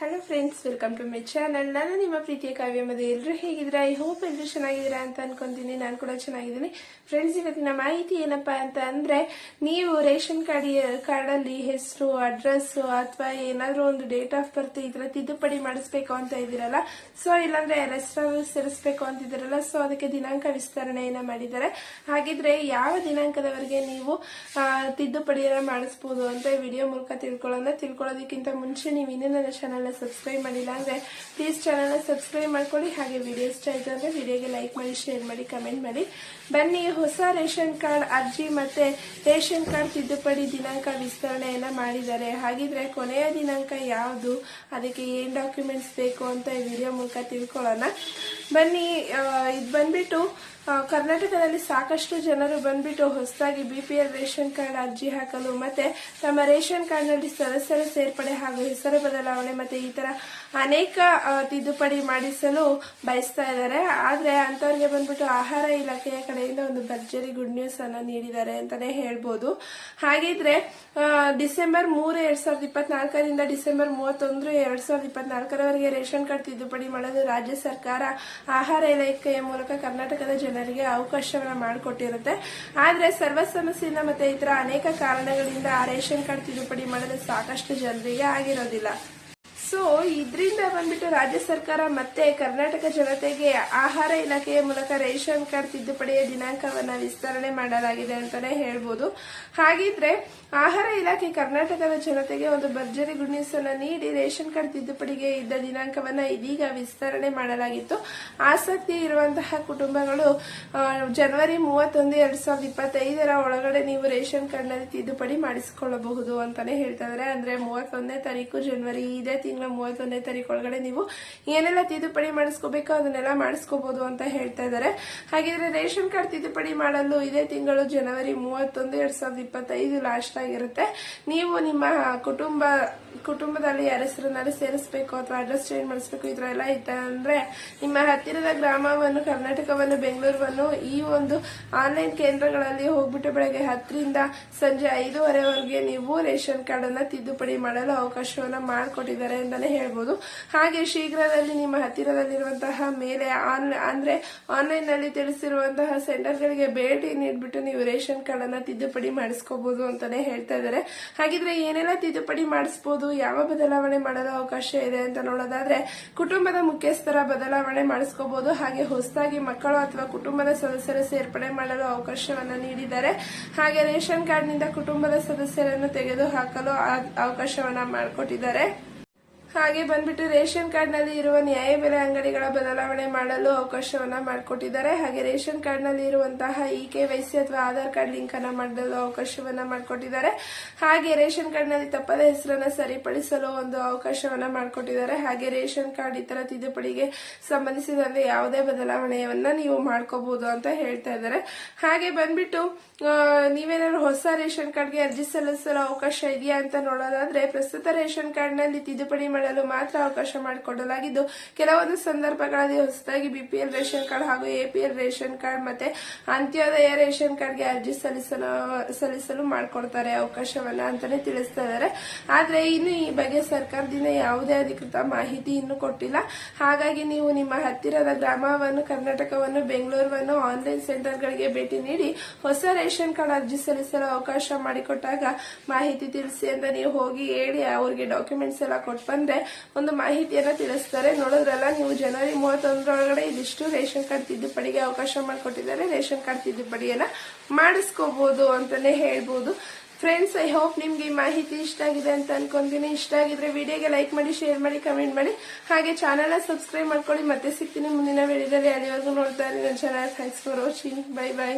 Hello friends welcome to my channel ನಾನು ನಿಮ್ಮ ಪ್ರೀತಿಯ ಕಾವ್ಯ ಮದುವೆ ಎಲ್ಲರೂ ಹೇಗಿದ್ದೀರಾ? ಐ ಹೋಪ್ ಎಲ್ಲರೂ ಚೆನ್ನಾಗಿದ್ದೀರಾ ಅಂತ ಅನ್ಕೊಂತೀನಿ. ನಾನು ಕೂಡ ಚೆನ್ನಾಗಿದ್ದೀನಿ. ಫ್ರೆಂಡ್ಸ್ ಇವತ್ತಿನ ಮಾಹಿತಿ ಏನಪ್ಪಾ ಅಂತ ಅಂದರೆ, ನೀವು ರೇಷನ್ ಕಾರ್ಡ್ ಕಾರ್ಡಲ್ಲಿ ಹೆಸರು ಅಡ್ರೆಸ್ಸು ಅಥವಾ ಏನಾದರೂ ಒಂದು ಡೇಟ್ ಆಫ್ ಬರ್ತ್ ಥರ ತಿದ್ದುಪಡಿ ಮಾಡಿಸ್ಬೇಕು ಅಂತ ಇದ್ದೀರಲ್ಲ ಸೊ ಇಲ್ಲಾಂದರೆ ಹೆಸರು ಸೇರಿಸ್ಬೇಕು ಅಂತಿದ್ದೀರಲ್ಲ ಸೊ ಅದಕ್ಕೆ ದಿನಾಂಕ ವಿಸ್ತರಣೆಯನ್ನು ಮಾಡಿದ್ದಾರೆ. ಹಾಗಿದ್ರೆ ಯಾವ ದಿನಾಂಕದವರೆಗೆ ನೀವು ತಿದ್ದುಪಡಿಯನ್ನು ಮಾಡಿಸ್ಬೋದು ಅಂತ ವಿಡಿಯೋ ಮೂಲಕ ತಿಳ್ಕೊಳ್ಳೋಣ. ತಿಳ್ಕೊಳ್ಳೋದಕ್ಕಿಂತ ಮುಂಚೆ ನೀವು ಇನ್ನೂ ನನ್ನ ಚಾನಲ್ನ ಸಬ್ಸ್ಕ್ರೈಬ್ ಮಾಡಿಲ್ಲ ಅಂದರೆ ಪ್ಲೀಸ್ ಚಾನಲ್ನ ಸಬ್ಸ್ಕ್ರೈಬ್ ಮಾಡ್ಕೊಳ್ಳಿ. ಹಾಗೆ ವಿಡಿಯೋ ಇಷ್ಟ ಆಯಿತು ಅಂದರೆ ವಿಡಿಯೋಗೆ ಲೈಕ್ ಮಾಡಿ ಶೇರ್ ಮಾಡಿ ಕಮೆಂಟ್ ಮಾಡಿ. ಬನ್ನಿ ಹೊಸ ರೇಷನ್ ಕಾರ್ಡ್ ಅರ್ಜಿ ಮತ್ತು ರೇಷನ್ ಕಾರ್ಡ್ ತಿದ್ದುಪಡಿ ದಿನಾಂಕ ವಿಸ್ತರಣೆಯನ್ನು ಮಾಡಿದ್ದಾರೆ. ಹಾಗಿದ್ರೆ ಕೊನೆಯ ದಿನಾಂಕ ಯಾವುದು? ಅದಕ್ಕೆ ಏನು ಡಾಕ್ಯುಮೆಂಟ್ಸ್ ಬೇಕು ಅಂತ ಈ ವಿಡಿಯೋ ಮೂಲಕ ತಿಳ್ಕೊಳ್ಳೋಣ. ಬನ್ನಿ ಇದು ಬಂದ್ಬಿಟ್ಟು ಕರ್ನಾಟಕದಲ್ಲಿ ಸಾಕಷ್ಟು ಜನರು ಬಂದ್ಬಿಟ್ಟು ಹೊಸದಾಗಿ B P L ration card ಅರ್ಜಿ ಹಾಕಲು ಮತ್ತೆ ತಮ್ಮ ರೇಷನ್ ಕಾರ್ಡ್ನಲ್ಲಿ ಸದಸ್ಯರ ಸೇರ್ಪಡೆ ಹಾಗೂ ಹೆಸರು ಬದಲಾವಣೆ ಮತ್ತೆ ಈ ತರ ಅನೇಕ ತಿದ್ದುಪಡಿ ಮಾಡಿಸಲು ಬಯಸ್ತಾ ಇದ್ದಾರೆ. ಆದ್ರೆ ಅಂತವ್ರಿಗೆ ಬಂದ್ಬಿಟ್ಟು ಆಹಾರ ಇಲಾಖೆಯ ಕಡೆಯಿಂದ ಒಂದು ಭರ್ಜರಿ ಗುಡ್ ನ್ಯೂಸ್ ಅನ್ನ ನೀಡಿದ್ದಾರೆ ಅಂತಾನೆ ಹೇಳ್ಬೋದು. ಹಾಗಿದ್ರೆ ಡಿಸೆಂಬರ್ ಮೂರು, ಎರಡ್ ಸಾವಿರದ ಇಪ್ಪತ್ನಾಲ್ಕರಿಂದ ಡಿಸೆಂಬರ್ ಮೂವತ್ತೊಂದು, ಎರಡ್ ಸಾವಿರದ ಇಪ್ಪತ್ನಾಲ್ಕರವರೆಗೆ ರೇಷನ್ ಕಾರ್ಡ್ ತಿದ್ದುಪಡಿ ಮಾಡಲು ರಾಜ್ಯ ಸರ್ಕಾರ ಆಹಾರ ಇಲಾಖೆಯ ಮೂಲಕ ಕರ್ನಾಟಕದ ಜನರಿಗೆ ಅವಕಾಶವನ್ನ ಮಾಡಿಕೊಟ್ಟಿರುತ್ತೆ. ಆದ್ರೆ ಸರ್ವ ಸಮಸ್ಯೆಯಿಂದ ಮತ್ತೆ ಇತರ ಅನೇಕ ಕಾರಣಗಳಿಂದ ರೇಷನ್ ಕಾರ್ಡ್ ತಿದ್ದುಪಡಿ ಮಾಡಲು ಸಾಕಷ್ಟು ಜನರಿಗೆ ಆಗಿರೋದಿಲ್ಲ. ಸೊ ಇದರಿಂದ ಬಂದ್ಬಿಟ್ಟು ರಾಜ್ಯ ಸರ್ಕಾರ ಮತ್ತೆ ಕರ್ನಾಟಕ ಜನತೆಗೆ ಆಹಾರ ಇಲಾಖೆಯ ಮೂಲಕ ರೇಷನ್ ಕಾರ್ಡ್ ತಿದ್ದುಪಡಿಯ ದಿನಾಂಕವನ್ನ ವಿಸ್ತರಣೆ ಮಾಡಲಾಗಿದೆ ಅಂತಾನೆ ಹೇಳ್ಬೋದು. ಹಾಗಿದ್ರೆ ಆಹಾರ ಇಲಾಖೆ ಕರ್ನಾಟಕದ ಜನತೆಗೆ ಒಂದು ಭರ್ಜರಿ ಅನ್ನ ನೀಡಿ ರೇಷನ್ ಕಾರ್ಡ್ ತಿದ್ದುಪಡಿಗೆ ಇದ್ದ ದಿನಾಂಕವನ್ನ ಇದೀಗ ವಿಸ್ತರಣೆ ಮಾಡಲಾಗಿತ್ತು. ಆಸಕ್ತಿ ಇರುವಂತಹ ಕುಟುಂಬಗಳು ಜನವರಿ ಮೂವತ್ತೊಂದು ಎರಡ್ ಸಾವಿರದ ಇಪ್ಪತ್ತೈದರ ಒಳಗಡೆ ನೀವು ರೇಷನ್ ಕಾರ್ಡ್ನಲ್ಲಿ ತಿದ್ದುಪಡಿ ಮಾಡಿಸಿಕೊಳ್ಳಬಹುದು ಅಂತಾನೆ ಹೇಳ್ತಾ ಇದಾರೆ. ಅಂದ್ರೆ ಮೂವತ್ತೊಂದನೇ ತಾರೀಕು ಜನವರಿ ಇದೇ ತಿಂಗಳ. ಮೂವತ್ತೊಂದನೇ ತಾರೀಕು ಒಳಗಡೆ ನೀವು ಏನೆಲ್ಲ ತಿದ್ದುಪಡಿ ಮಾಡಿಸ್ಕೋಬೇಕೋ ಅದನ್ನೆಲ್ಲ ಮಾಡಿಸ್ಕೋಬಹುದು ಅಂತ ಹೇಳ್ತಾ ಇದ್ದಾರೆ. ಹಾಗಿದ್ರೆ ರೇಷನ್ ಕಾರ್ಡ್ ತಿದ್ದುಪಡಿ ಮಾಡಲು ಇದೇ ತಿಂಗಳು ಜನವರಿ ಮೂವತ್ತೊಂದು, ಎರಡ್ ಸಾವಿರದ ಇಪ್ಪತ್ತೈದು ಲಾಸ್ಟ್ ಆಗಿರುತ್ತೆ. ನೀವು ನಿಮ್ಮ ಕುಟುಂಬ, ಕುಟುಂಬದಲ್ಲಿ ಯಾರ ಹೆಸರನ್ನಾದ್ರೂ ಸೇರಿಸಬೇಕು ಅಥವಾ ಅಡ್ರೆಸ್ ಚೇಂಜ್ ಮಾಡಿಸ್ಬೇಕು, ಈ ತರ ಎಲ್ಲ ಇತ್ತ ಅಂದ್ರೆ ನಿಮ್ಮ ಹತ್ತಿರದ ಗ್ರಾಮವನ್ನು, ಕರ್ನಾಟಕವನ್ನು ಬೆಂಗಳೂರನ್ನು ಈ ಒಂದು ಆನ್ಲೈನ್ ಕೇಂದ್ರಗಳಲ್ಲಿ ಹೋಗ್ಬಿಟ್ಟು ಬೆಳಗ್ಗೆ ಹತ್ತರಿಂದ ಸಂಜೆ ಐದೂವರೆವರೆಗೆ ನೀವು ರೇಷನ್ ಕಾರ್ಡ್ ಅನ್ನ ತಿದ್ದುಪಡಿ ಮಾಡಲು ಅವಕಾಶವನ್ನ ಮಾಡಿಕೊಟ್ಟಿದ್ದಾರೆ ಅಂತಾನೆ ಹೇಳ್ಬೋದು. ಹಾಗೆ ಶೀಘ್ರದಲ್ಲಿ ನಿಮ್ಮ ಹತ್ತಿರದಲ್ಲಿರುವಂತಹ ಮೇಲೆ ಆನ್, ಅಂದ್ರೆ ಆನ್ಲೈನ್ನಲ್ಲಿ ತಿಳಿಸಿರುವಂತಹ ಸೆಂಟರ್ಗಳಿಗೆ ಭೇಟಿ ನೀಡ್ಬಿಟ್ಟು ನೀವು ರೇಷನ್ ಕಾರ್ಡ್ ಅನ್ನ ತಿದ್ದುಪಡಿ ಮಾಡಿಸ್ಕೋಬಹುದು ಅಂತಾನೆ ಹೇಳ್ತಾ ಇದ್ದಾರೆ. ಹಾಗಿದ್ರೆ ಏನೆಲ್ಲ ತಿದ್ದುಪಡಿ ಮಾಡಿಸಬಹುದು ಯಾವ ಬದಲಾವಣೆ ಮಾಡಲು ಅವಕಾಶ ಇದೆ ಅಂತ ನೋಡೋದಾದ್ರೆ ಕುಟುಂಬದ ಮುಖ್ಯಸ್ಥರ ಬದಲಾವಣೆ ಮಾಡಿಸ್ಕೋಬಹುದು ಹಾಗೆ ಹೊಸದಾಗಿ ಮಕ್ಕಳು ಅಥವಾ ಕುಟುಂಬದ ಸದಸ್ಯರ ಸೇರ್ಪಡೆ ಮಾಡಲು ಅವಕಾಶವನ್ನ ನೀಡಿದ್ದಾರೆ. ಹಾಗೆ ರೇಷನ್ ಕಾರ್ಡ್ನಿಂದ ಕುಟುಂಬದ ಸದಸ್ಯರನ್ನು ತೆಗೆದು ಹಾಕಲು ಆ- ಅವಕಾಶವನ್ನ ಮಾಡಿಕೊಟ್ಟಿದ್ದಾರೆ. ಹಾಗೆ ಬಂದ್ಬಿಟ್ಟು ರೇಷನ್ ಕಾರ್ಡ್ನಲ್ಲಿ ಇರುವ ನ್ಯಾಯಬೆಲೆ ಅಂಗಡಿಗಳ ಬದಲಾವಣೆ ಮಾಡಲು ಅವಕಾಶವನ್ನ ಮಾಡಿಕೊಟ್ಟಿದ್ದಾರೆ. ಹಾಗೆ ರೇಷನ್ ಕಾರ್ಡ್ನಲ್ಲಿ ಇರುವಂತಹ ಇ ಕೆ ವೈಸಿ ಅಥವಾ ಆಧಾರ್ ಕಾರ್ಡ್ ಲಿಂಕ್ ಅನ್ನ ಮಾಡಲು ಅವಕಾಶವನ್ನ ಮಾಡಿಕೊಟ್ಟಿದ್ದಾರೆ. ಹಾಗೆ ರೇಷನ್ ಕಾರ್ಡ್ನಲ್ಲಿ ತಪ್ಪದ ಹೆಸರನ್ನ ಸರಿಪಡಿಸಲು ಒಂದು ಅವಕಾಶವನ್ನ ಮಾಡಿಕೊಟ್ಟಿದ್ದಾರೆ. ಹಾಗೆ ರೇಷನ್ ಕಾರ್ಡ್ ಇತರ ತಿದ್ದುಪಡಿಗೆ ಸಂಬಂಧಿಸಿದಂತೆ ಯಾವುದೇ ಬದಲಾವಣೆಯನ್ನ ನೀವು ಮಾಡ್ಕೋಬಹುದು ಅಂತ ಹೇಳ್ತಾ ಇದ್ದಾರೆ. ಹಾಗೆ ಬಂದ್ಬಿಟ್ಟು ನೀವೇನಾದ್ರು ಹೊಸ ರೇಷನ್ ಕಾರ್ಡ್ಗೆ ಅರ್ಜಿ ಸಲ್ಲಿಸಲು ಅವಕಾಶ ಇದೆಯಾ ಅಂತ ನೋಡೋದಾದ್ರೆ, ಪ್ರಸ್ತುತ ರೇಷನ್ ಕಾರ್ಡ್ನಲ್ಲಿ ತಿದ್ದುಪಡಿ ಮಾಡಲು ಮಾತ್ರ ಅವಕಾಶ ಮಾಡಿಕೊಡಲಾಗಿದ್ದು, ಕೆಲವೊಂದು ಸಂದರ್ಭಗಳಲ್ಲಿ ಹೊಸದಾಗಿ ಬಿಪಿಎಲ್ ರೇಷನ್ ಕಾರ್ಡ್ ಹಾಗೂ ಎಪಿಎಲ್ ರೇಷನ್ ಕಾರ್ಡ್ ಮತ್ತೆ ಅಂತ್ಯೋದಯ ರೇಷನ್ ಕಾರ್ಡ್ಗೆ ಅರ್ಜಿ ಸಲ್ಲಿಸಲು ಸಲ್ಲಿಸಲು ಮಾಡಿಕೊಡ್ತಾರೆ ಅವಕಾಶವನ್ನ ಅಂತಾನೆ ತಿಳಿಸ್ತಾ ಇದ್ದಾರೆ. ಆದ್ರೆ ಇನ್ನು ಈ ಬಗ್ಗೆ ಸರ್ಕಾರದಿಂದ ಯಾವುದೇ ಅಧಿಕೃತ ಮಾಹಿತಿ ಇನ್ನು ಕೊಟ್ಟಿಲ್ಲ. ಹಾಗಾಗಿ ನೀವು ನಿಮ್ಮ ಹತ್ತಿರದ ಗ್ರಾಮವನ್ನು, ಕರ್ನಾಟಕವನ್ನು ಬೆಂಗಳೂರನ್ನು ಆನ್ಲೈನ್ ಸೆಂಟರ್ಗಳಿಗೆ ಭೇಟಿ ನೀಡಿ ಹೊಸ ರೇಷನ್ ಕಾರ್ಡ್ ಅರ್ಜಿ ಸಲ್ಲಿಸಲು ಅವಕಾಶ ಮಾಡಿಕೊಟ್ಟಾಗ ಮಾಹಿತಿ ತಿಳಿಸಿ ಅಂತ ನೀವು ಹೋಗಿ ಹೇಳಿ, ಅವ್ರಿಗೆ ಡಾಕ್ಯುಮೆಂಟ್ಸ್ ಎಲ್ಲ ಕೊಟ್ಟು ಒಂದು ಮಾಹಿತಿಯನ್ನ ತಿಳಿಸ್ತಾರೆ. ನೋಡಿದ್ರಲ್ಲ ನೀವು ಜನವರಿ ಮೂವತ್ತೊಂದರೊಳಗಡೆ ಇದಿಷ್ಟು ರೇಷನ್ ಕಾರ್ಡ್ ತಿದ್ದುಪಡಿಗೆ ಅವಕಾಶ ಮಾಡಿಕೊಟ್ಟಿದ್ದಾರೆ. ರೇಷನ್ ಕಾರ್ಡ್ ತಿದ್ದುಪಡಿಯನ್ನ ಮಾಡಿಸ್ಕೋಬಹುದು ಅಂತಲೇ ಹೇಳ್ಬೋದು. ಫ್ರೆಂಡ್ಸ್ ಐ ಹೋಪ್ ನಿಮ್ಗೆ ಈ ಮಾಹಿತಿ ಇಷ್ಟ ಆಗಿದೆ ಅಂತ ಅನ್ಕೊಂತೀನಿ. ಇಷ್ಟ ಆಗಿದ್ರೆ ವಿಡಿಯೋಗೆ ಲೈಕ್ ಮಾಡಿ ಶೇರ್ ಮಾಡಿ ಕಮೆಂಟ್ ಮಾಡಿ. ಹಾಗೆ ಚಾನಲ್ನ ಸಬ್ಸ್ಕ್ರೈಬ್ ಮಾಡ್ಕೊಳ್ಳಿ. ಮತ್ತೆ ಸಿಗ್ತೀನಿ ಮುಂದಿನ ವಿಡಿಯೋದಲ್ಲಿ ಅಲ್ಲಿವರೆಗೂ ನೋಡ್ತಾ ಇರಿ. ನನ್ನ channel thanks for watching bye bye